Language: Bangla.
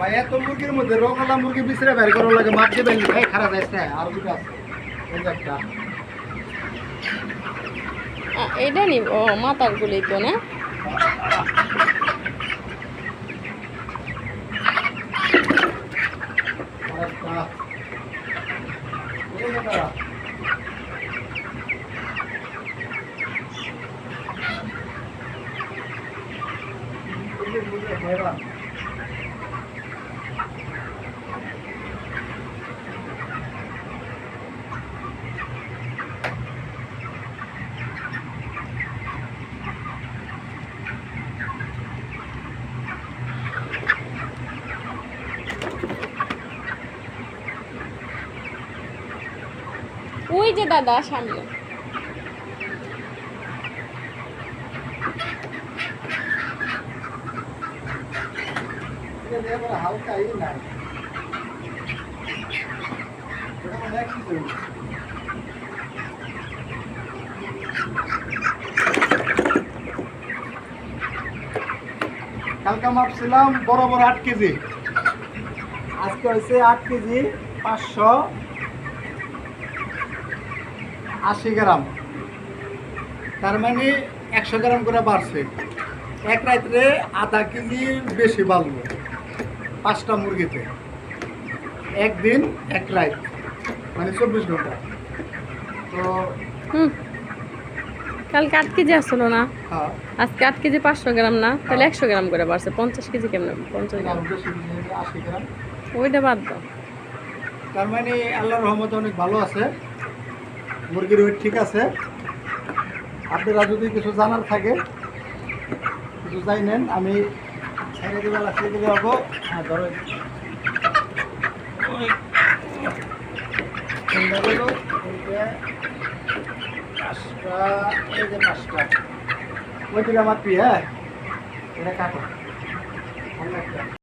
ভাই এত মুরগির মধ্যে রকলা মুরগি বিচরে বের করার লাগে মাছ দিয়ে বের ভাই খারাপ যাচ্ছে আর দুটো আছে। এই একটা। এটা নিব ও মাথার গুলি তো না? আর একটা এই যে তারা। এই যে মুরগি হয়রান। ওই যে দাদা সামনে। মানে। কালকা মাপছিলাম বড় বড় আট কেজি। আজকে হয়েছে আট কেজি পাঁচশো আশি গ্রাম। তার মানে একশো গ্রাম করে বাড়ছে। এক রাত্রে আধা কেজির বেশি বাড়লো পাঁচটা মুরগিতে। একদিন এক রাত মানে চব্বিশ ঘণ্টা। তো হুম। কালকে আট কেজি আসলো না? হ্যাঁ। আজকে আট কেজি পাঁচশো গ্রাম না? তাহলে একশো গ্রাম করে বাড়ছে। পঞ্চাশ কেজি কেমন? পঞ্চাশ গ্রাম। আশি গ্রাম। ওইটা বাদ দাও। তার মানে আল্লাহর রহমতে অনেক ভালো আছে। মুরগির ওয়েট ঠিক আছে। আপনারা যদি কিছু জানার থাকে, কিছু নেন, আমি দিলে হ্যাঁ দিকে আমার হ্যাঁ? এটা কাটো।